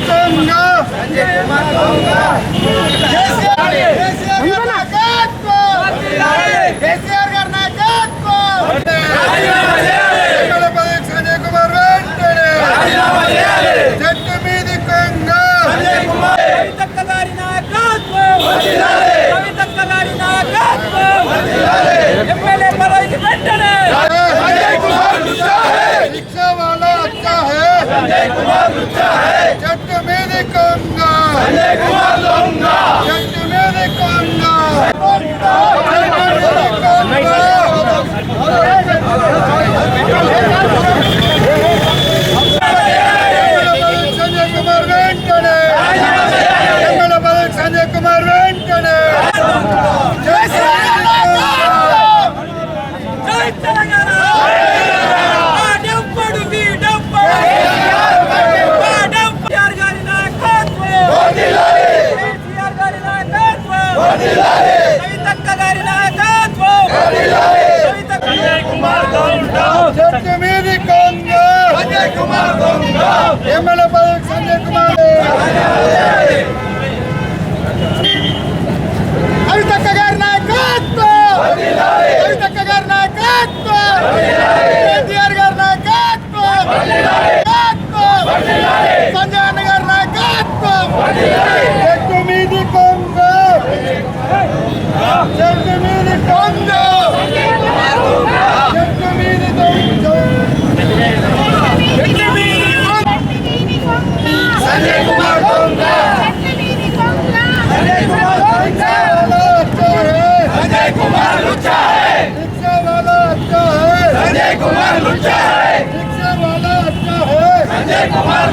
कहूँगा కేసీఆర్ గారి నాయకత్వం సంజయ్ కుమార్ వెంటనే జట్టు మీది కొంగా గారి నాయకత్వం కవితక్క గారి నాయకత్వం ఎమ్మెల్యే పదవికి వెంటనే సంజయ్ కుమార్ రిక్షా వాళ్ళ అక్క hey Sanjay Kumar rickshaw hey మీద ¡Dímelo para Alexander, comadre! ¡Ahorita ¡Ahorita cagar ¡Ahorita! Kumar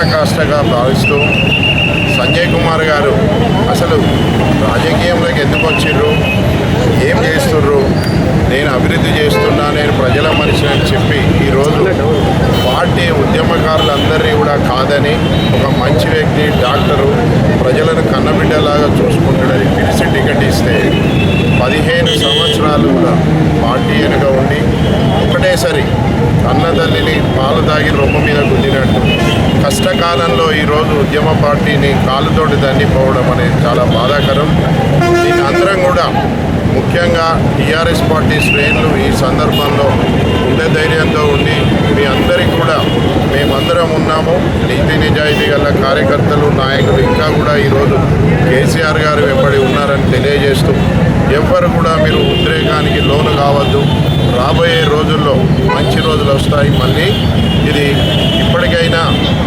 పరాకాష్ఠగా భావిస్తూ సంజయ్ కుమార్ గారు అసలు రాజకీయంలోకి ఎందుకు వచ్చిర్రు? ఏం చేస్తుర్రు? నేను అభివృద్ధి చేస్తున్నా నేను ప్రజల మనిషిని అని చెప్పి ఈరోజు పార్టీ ఉద్యమకారులందరినీ కూడా కాదని ఒక మంచి వ్యక్తి డాక్టరు ప్రజలను కన్నబిడ్డలాగా చూసుకుంటాడని పిలిచి టికెట్ ఇస్తే పదిహేను సంవత్సరాలు కూడా పార్టీ వెనుక ఉండి ఒకటేసారి అన్నదల్లిని పాలు తాగి రొమ్మ మీద గుద్దినట్టు కష్టకాలంలో ఈరోజు ఉద్యమ పార్టీని కాలుతోటి దండిపోవడం అనేది చాలా బాధాకరం. దీని అందరం కూడా ముఖ్యంగా టీఆర్ఎస్ పార్టీ శ్రేణులు ఈ సందర్భంలో ఉండే ధైర్యంతో ఉండి మీ అందరికీ కూడా మేమందరం ఉన్నాము. నీతి నిజాయితీ గల కార్యకర్తలు నాయకులు ఇంకా కూడా ఈరోజు కేసీఆర్ గారు వెంబడి ఉన్నారని తెలియజేస్తూ ఎవ్వరు కూడా మీరు ఉద్రేకానికి లోను కావద్దు. రాబోయే రోజుల్లో మంచి రోజులు వస్తాయి మళ్ళీ. ఇది ఇప్పటికైనా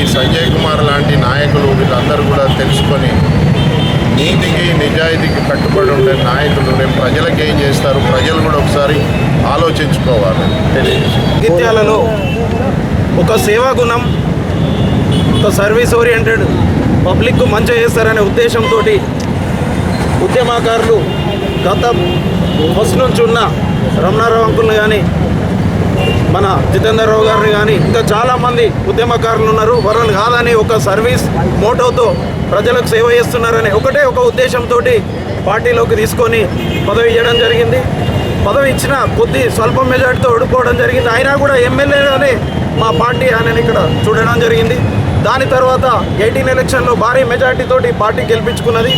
ఈ సంజయ్ కుమార్ లాంటి నాయకులు వీళ్ళందరూ కూడా తెలుసుకొని నీతికి నిజాయితీకి కట్టుబడి ఉండే నాయకులు రేపు ప్రజలకు ఏం చేస్తారు? ప్రజలు కూడా ఒకసారి ఆలోచించుకోవాలి. తెలియజేసి ఒక సేవా గుణం ఒక సర్వీస్ ఓరియంటెడ్ పబ్లిక్కు మంచి చేస్తారనే ఉద్దేశంతో ఉద్యమకారులు గత ఫస్ట్ నుంచి ఉన్న రమణారావు అంకుల్ని కానీ మన జితేందర్ రావు గారిని కానీ ఇంకా చాలామంది ఉద్యమకారులు ఉన్నారు. వరలు కాదని ఒక సర్వీస్ మోటోతో ప్రజలకు సేవ చేస్తున్నారనే ఒకటే ఒక ఉద్దేశంతో పార్టీలోకి తీసుకొని పదవి ఇవ్వడం జరిగింది. పదవి ఇచ్చిన కొద్ది స్వల్ప మెజార్టీతో ఓడిపోవడం జరిగింది. అయినా కూడా ఎమ్మెల్యేగానే మా పార్టీ ఆయనని ఇక్కడ చూడడం జరిగింది. దాని తర్వాత ఎయిటీన్ ఎలక్షన్లో భారీ మెజార్టీ పార్టీ గెలిపించుకున్నది.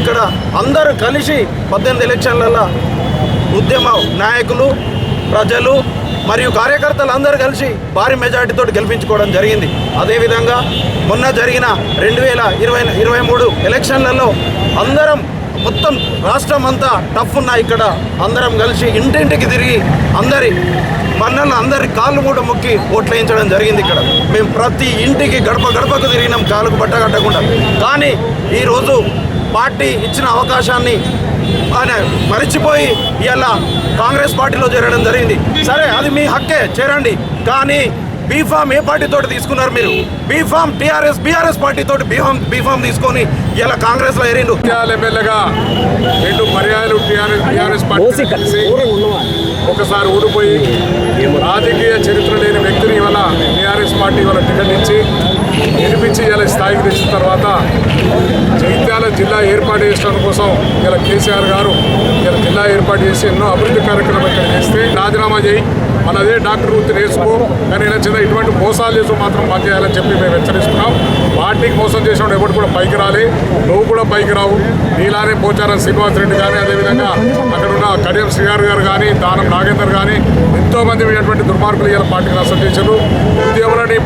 ఇక్కడ అందరూ కలిసి పద్దెనిమిది ఎలక్షన్లలో ఉద్యమ నాయకులు ప్రజలు మరియు కార్యకర్తలు అందరూ కలిసి భారీ మెజార్టీతో గెలిపించుకోవడం జరిగింది. అదేవిధంగా మొన్న జరిగిన రెండు వేల ఇరవై ఇరవై మూడు ఎలక్షన్లలో అందరం మొత్తం రాష్ట్రం అంతా టఫ్ ఉన్న ఇక్కడ అందరం కలిసి ఇంటింటికి తిరిగి అందరి మన్నలు అందరి కాళ్ళు కూడా మొక్కి ఓట్లేయించడం జరిగింది ఇక్కడ. మేము ప్రతి ఇంటికి గడప గడపకు తిరిగినాం కాలుకు బట్ట కట్టకుండా. కానీ ఈరోజు పార్టీ ఇచ్చిన అవకాశాన్ని ఆయన మరిచిపోయి ఇలా కాంగ్రెస్ పార్టీలో చేరడం జరిగింది. సరే అది మీ హక్కే చేరండి. కానీ బీఫామ్ ఏ పార్టీ తోటి తీసుకున్నారు మీరు? B form TRS BRS party తోటి బీఫామ్ బీఫామ్ తీసుకొని ఇలా కాంగ్రెస్లో ఎరిండు నంద్యాల ఎమ్మెల్యేగా రెండు పర్యాయాలు టీఆర్ఎస్ టీఆర్ఎస్ పార్టీ కలిసి ఒకసారి ఊడిపోయి రాజకీయ చరిత్ర లేని వ్యక్తిని ఇవాళ టీఆర్ఎస్ పార్టీ ఇవాళ టికెట్ ఇచ్చి గెలిపించి ఇలా స్థాయికి తెచ్చిన తర్వాత జిల్లా ఏర్పాటు చేయడం కోసం ఇలా కేసీఆర్ గారు ఇలా జిల్లా ఏర్పాటు చేసి ఎన్నో అభివృద్ధి కార్యక్రమాలు ఇక్కడ చేస్తే రాజీనామా చేయి. మన అదే డాక్టర్ వృత్తి వేసుకో కానీ ఇలా చిన్న ఇటువంటి మోసాలు చేస్తూ మాత్రం బంద్ చేయాలని చెప్పి మేము హెచ్చరిస్తున్నాం. పార్టీకి మోసం చేసిన ఎవరు కూడా పైకి రాలే. నువ్వు కూడా పైకి రావు. నీలానే పోచారం శ్రీనివాస్ రెడ్డి కానీ అదేవిధంగా అక్కడ ఉన్న కడియం శ్రీగారు గారు కానీ దానం నాగేందర్ కానీ ఎంతో మంది అటువంటి దుర్మార్గులు ఇలా పార్టీకి నష్టం చేశారు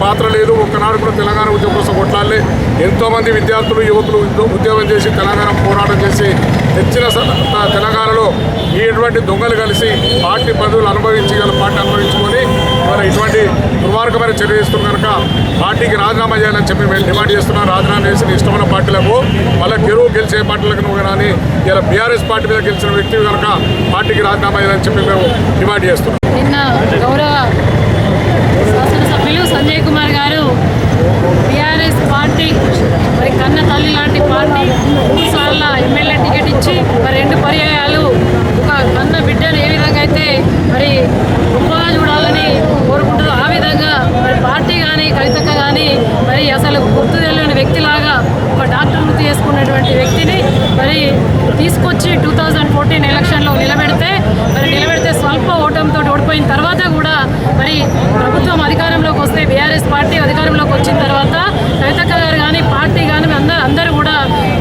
పాత్ర లేదు. ఒక్కనాడు కూడా తెలంగాణ ఉద్యమం కోసం కొట్లాలి ఎంతో మంది విద్యార్థులు యువకులు ఉద్యోగం ఉద్యమం చేసి తెలంగాణ పోరాటం చేసి తెచ్చిన స- తెలంగాణలో ఈ ఇటువంటి దొంగలు కలిసి పార్టీ పదవులు అనుభవించి పార్టీ అనుభవించుకొని మరి ఇటువంటి దుర్మార్గమైన చర్య చేస్తున్నారు కనుక పార్టీకి రాజీనామా చేయాలని చెప్పి మేము డిమాండ్ చేస్తున్నాం. రాజీనామా చేసి ఇష్టమైన పార్టీలకు మళ్ళీ గెలువు గెలిచే పార్టీలకు నువ్వు కానీ ఇలా బీఆర్ఎస్ పార్టీ మీద గెలిచిన వ్యక్తి కనుక పార్టీకి రాజీనామా చేయాలని చెప్పి మేము డిమాండ్ చేస్తున్నాం. నిన్న గౌరవ శాసనసభ్యులు సంజయ్ కుమార్ గారు బీఆర్ఎస్ పార్టీ మరి కన్న తల్లి లాంటి పార్టీ మూడు సార్ల ఎమ్మెల్యే టికెట్ ఇచ్చి మరి రెండు పర్యాయాలు ఒక కన్న బిడ్డను ఏ విధంగా అయితే మరి గొప్పగా చూడాలని కోరుకుంటారో ఆ విధంగా మరి పార్టీ కానీ కవితక్క కానీ మరి అసలు గుర్తు తెలియని వ్యక్తిలాగా ఒక డాక్టర్ గుర్తు చేసుకున్నటువంటి వ్యక్తిని మరి తీసుకొచ్చి టూ థౌజండ్ ఫోర్టీన్ ఎలక్షన్లో నిలబెడితే మరి నిలబెడితే స్వల్ప ఓటంతో ఓడిపోయిన తర్వాత కూడా మరి ప్రభుత్వం అధికారంలోకి వస్తే బీఆర్ఎస్ పార్టీ అధికారంలోకి వచ్చిన తర్వాత కవితక్క గారు కానీ పార్టీ అందరూ కూడా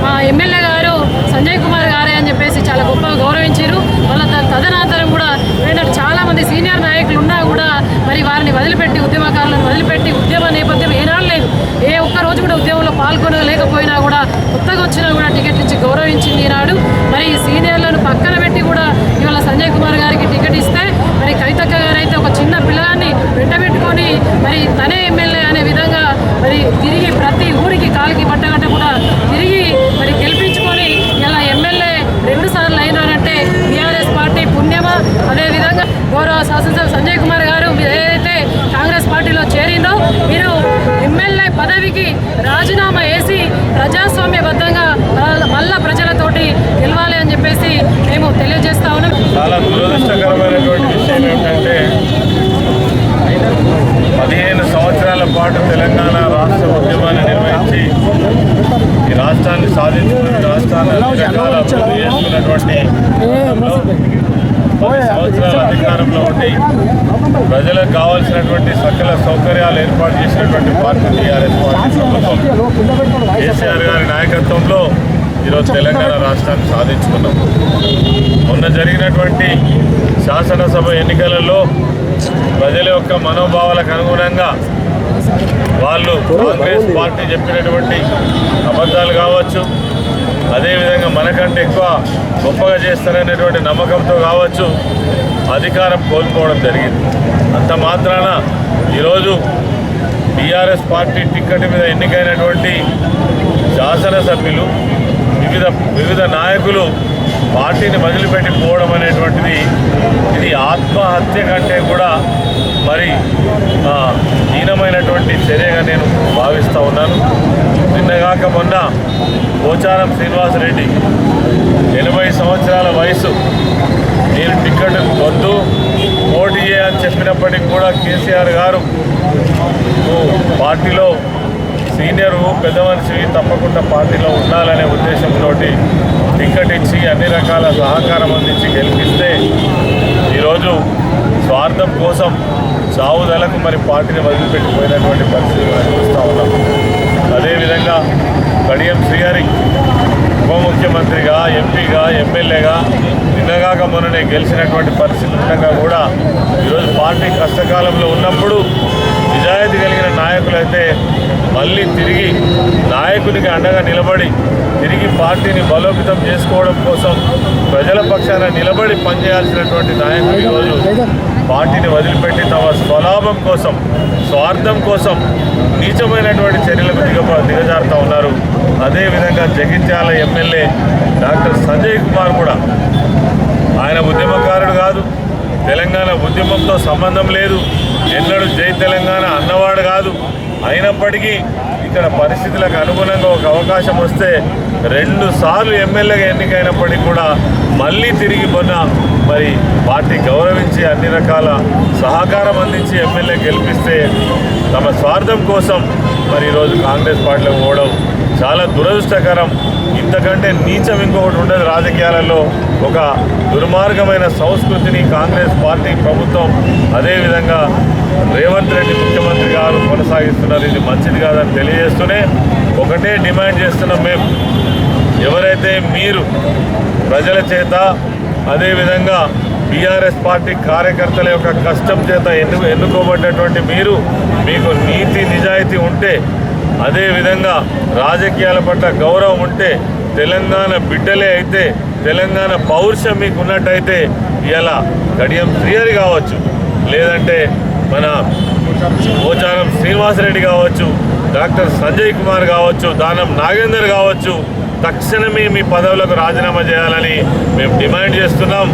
మా ఎమ్మెల్యే గారు సంజయ్ కుమార్ గారే అని చెప్పేసి చాలా గొప్పగా గౌరవించారు. వాళ్ళ తదనంతరం కూడా ఏంటంటే చాలా మంది సీనియర్ నాయకులు ఉన్నా కూడా మరి వారిని వదిలిపెట్టి ఉద్యమకారులను వదిలిపెట్టి ఉద్యమ నేపథ్యం ఏనాడు లేదు. ఏ ఒక్క రోజు కూడా ఉద్యమంలో పాల్గొనలేకపోయినా కూడా కొత్తగా వచ్చినా కూడా టికెట్ ఇచ్చి గౌరవించింది ఈనాడు. మరి ఈ సీనియర్లను పక్కన పెట్టి కూడా ఇవాళ సంజయ్ కుమార్ గారికి టికెట్ ఇస్తే మరి కవితక్క గారు అయితే ఒక చిన్న పిల్లగాన్ని వెంటబెట్టుకొని మరి తనే ఎమ్మెల్యే అనే విధంగా మరి తిరిగి ప్రతి ఊరికి కాలికి పట్టగట్ట కూడా తిరిగి మరి గెలిపించుకొని ఇలా ఎమ్మెల్యే రెండు సార్లు అయినారంటే టీఆర్ఎస్ పార్టీ పుణ్యమా అదేవిధంగా గౌరవ శాసనసభ సంజయ్ కుమార్ గారు మీరు ఏదైతే కాంగ్రెస్ పార్టీలో చేరిందో మీరు ఎమ్మెల్యే రాజీనామా వేసి ప్రజాస్వామ్యబద్ధంగా మళ్ళా- ప్రజలతోటి గెలవాలి అని చెప్పేసి మేము తెలియజేస్తా ఉన్నాం. చాలా దురదృష్టకరమైనటువంటి విషయం ఏమిటంటే పదిహేను సంవత్సరాల పాటు తెలంగాణ రాష్ట్ర ఉద్యమాన్ని నిర్వహించి ఈ రాష్ట్రాన్ని సాధించుకుని రాష్ట్రాన్ని అభివృద్ధి చేసుకున్నటువంటి సందర్భంలో ప్రజలకు కావాల్సినటువంటి సౌకర్యాలు ఏర్పాటు చేసినటువంటి పార్టీ టీఆర్ఎస్ పార్టీ కేసీఆర్ గారి నాయకత్వంలో ఈరోజు తెలంగాణ రాష్ట్రాన్ని సాధించుకున్నాం. మొన్న జరిగినటువంటి శాసనసభ ఎన్నికలలో ప్రజల యొక్క మనోభావాలకు అనుగుణంగా వాళ్ళు కాంగ్రెస్ పార్టీ చెప్పినటువంటి అబద్ధాలు కావచ్చు అదేవిధంగా మనకంటే ఎక్కువ గొప్పగా చేస్తారనేటువంటి నమ్మకంతో కావచ్చు అధికారం కోల్పోవడం జరిగింది. అంత మాత్రాన ఈరోజు టీఆర్ఎస్ పార్టీ టిక్కెట్ మీద ఎన్నికైనటువంటి శాసనసభ్యులు వివిధ వివిధ నాయకులు పార్టీని వదిలిపెట్టి పోవడం అనేటువంటిది ఇది ఆత్మహత్య కంటే కూడా మరి హీనమైనటువంటి చర్యగా నేను భావిస్తూ ఉన్నాను. నిన్నగాక మొన్న పోచారం శ్రీనివాసరెడ్డి ఎనభై సంవత్సరాల వయసు నేను టిక్కెట్ వద్దు పోటీ అని చెప్పినప్పటికీ కూడా కేసీఆర్ గారు పార్టీలో సీనియర్ పెద్ద మనిషి తప్పకుండా పార్టీలో ఉండాలనే ఉద్దేశంతో టికెట్ ఇచ్చి అన్ని రకాల సహకారం అందించి గెలిపిస్తే ఈరోజు స్వార్థం కోసం సావుదలకు మరి పార్టీని వదిలిపెట్టిపోయినటువంటి పరిస్థితి మనం చూస్తూ ఉన్నాం. అదేవిధంగా కడియం శ్రీహరి ఉప ముఖ్యమంత్రిగా ఎంపీగా ఎమ్మెల్యేగా నిన్నగాక మొన్ననే గెలిచినటువంటి పరిస్థితి ఉండగా కూడా ఈరోజు పార్టీ కష్టకాలంలో ఉన్నప్పుడు నిజాయితీ కలిగిన నాయకులైతే మళ్ళీ తిరిగి నాయకునికి అండగా నిలబడి తిరిగి పార్టీని బలోపేతం చేసుకోవడం కోసం ప్రజల పక్షాన నిలబడి పనిచేయాల్సినటువంటి నాయకులు ఈరోజు పార్టీని వదిలిపెట్టి తమ స్వలాభం కోసం స్వార్థం కోసం నీచమైనటువంటి చర్యలకు దిగ దిగజారుతూ ఉన్నారు. అదేవిధంగా జగిత్యాల ఎమ్మెల్యే డాక్టర్ సంజయ్ కుమార్ కూడా. ఆయన ఉద్యమకారుడు కాదు తెలంగాణ ఉద్యమంతో సంబంధం లేదు. ఎన్నడూ జై తెలంగాణ అన్నవాడు కాదు. అయినప్పటికీ ఇక్కడ పరిస్థితులకు అనుగుణంగా ఒక అవకాశం వస్తే రెండు సార్లు ఎమ్మెల్యేగా ఎన్నికైనప్పటికీ కూడా మళ్ళీ తిరిగి మొన్న మరి పార్టీ గౌరవించి అన్ని రకాల సహకారం అందించి ఎమ్మెల్యే గెలిపిస్తే తమ స్వార్థం కోసం మరి ఈరోజు కాంగ్రెస్ పార్టీలో పోవడం చాలా దురదృష్టకరం. ఇంతకంటే నీచం ఇంకొకటి ఉండదు రాజకీయాలలో. ఒక దుర్మార్గమైన సంస్కృతిని కాంగ్రెస్ పార్టీ ప్రభుత్వం అదేవిధంగా రేవంత్ రెడ్డి ముఖ్యమంత్రి గారు కొనసాగిస్తున్నారు. ఇది మంచిది కాదని తెలియజేస్తూనే ఒకటే డిమాండ్ చేస్తున్నాం మేము. ఎవరైతే మీరు ప్రజల చేత అదేవిధంగా బీఆర్ఎస్ పార్టీ కార్యకర్తల యొక్క కష్టం చేత ఎన్ను ఎన్నుకోబడ్డటువంటి మీరు మీకు నీతి నిజాయితీ ఉంటే అదేవిధంగా రాజకీయాల పట్ల గౌరవం ఉంటే తెలంగాణ బిడ్డలే అయితే తెలంగాణ పౌరుషం మీకు ఉన్నట్టయితే ఇలా కడియం శ్రీహరి కావచ్చు లేదంటే మన పోచారం శ్రీనివాసరెడ్డి కావచ్చు డాక్టర్ సంజయ్ కుమార్ కావచ్చు దానం నాగేందర్ కావచ్చు తక్షణమే మీ పదవులకు రాజీనామా చేయాలని మేము డిమాండ్ చేస్తున్నాం.